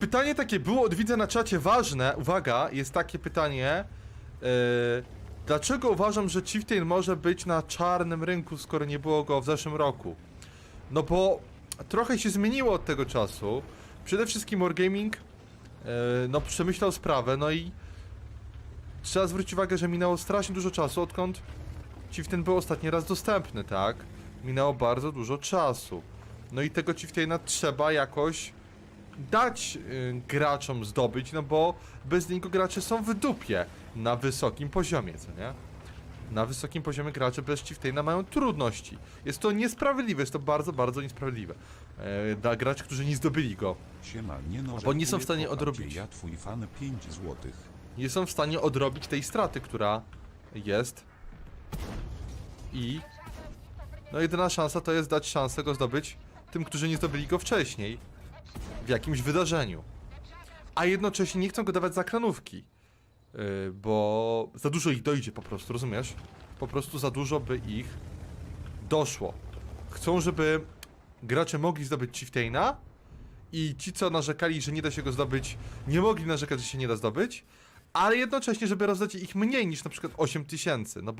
Pytanie takie było od widza na czacie ważne. Uwaga, jest takie pytanie. Yy, dlaczego uważam, że Chieftain może być na czarnym rynku, skoro nie było go w zeszłym roku? No bo trochę się zmieniło od tego czasu. Przede wszystkim Wargaming yy, no przemyślał sprawę, no i trzeba zwrócić uwagę, że minęło strasznie dużo czasu, odkąd Chieftain był ostatni raz dostępny, tak? Minęło bardzo dużo czasu. No i tego Chieftaina trzeba jakoś dać y, graczom zdobyć, no bo bez niego gracze są w dupie na wysokim poziomie, co nie? Na wysokim poziomie gracze bez Chieftaina mają trudności. Jest to niesprawiedliwe, jest to bardzo, bardzo niesprawiedliwe. E, dla graczy, którzy nie zdobyli go. Siema, nie no, Bo nie są w żartuję, stanie odrobić. Ja twój fan 5 złotych. Nie są w stanie odrobić tej straty, która jest. I... No jedyna szansa to jest dać szansę go zdobyć tym, którzy nie zdobyli go wcześniej. W jakimś wydarzeniu. A jednocześnie nie chcą go dawać za kranówki. Yy, bo za dużo ich dojdzie po prostu, rozumiesz? Po prostu za dużo by ich doszło. Chcą, żeby gracze mogli zdobyć Chieftaina i ci, co narzekali, że nie da się go zdobyć, nie mogli narzekać, że się nie da zdobyć, ale jednocześnie, żeby rozdać ich mniej niż na przykład 8000, no bo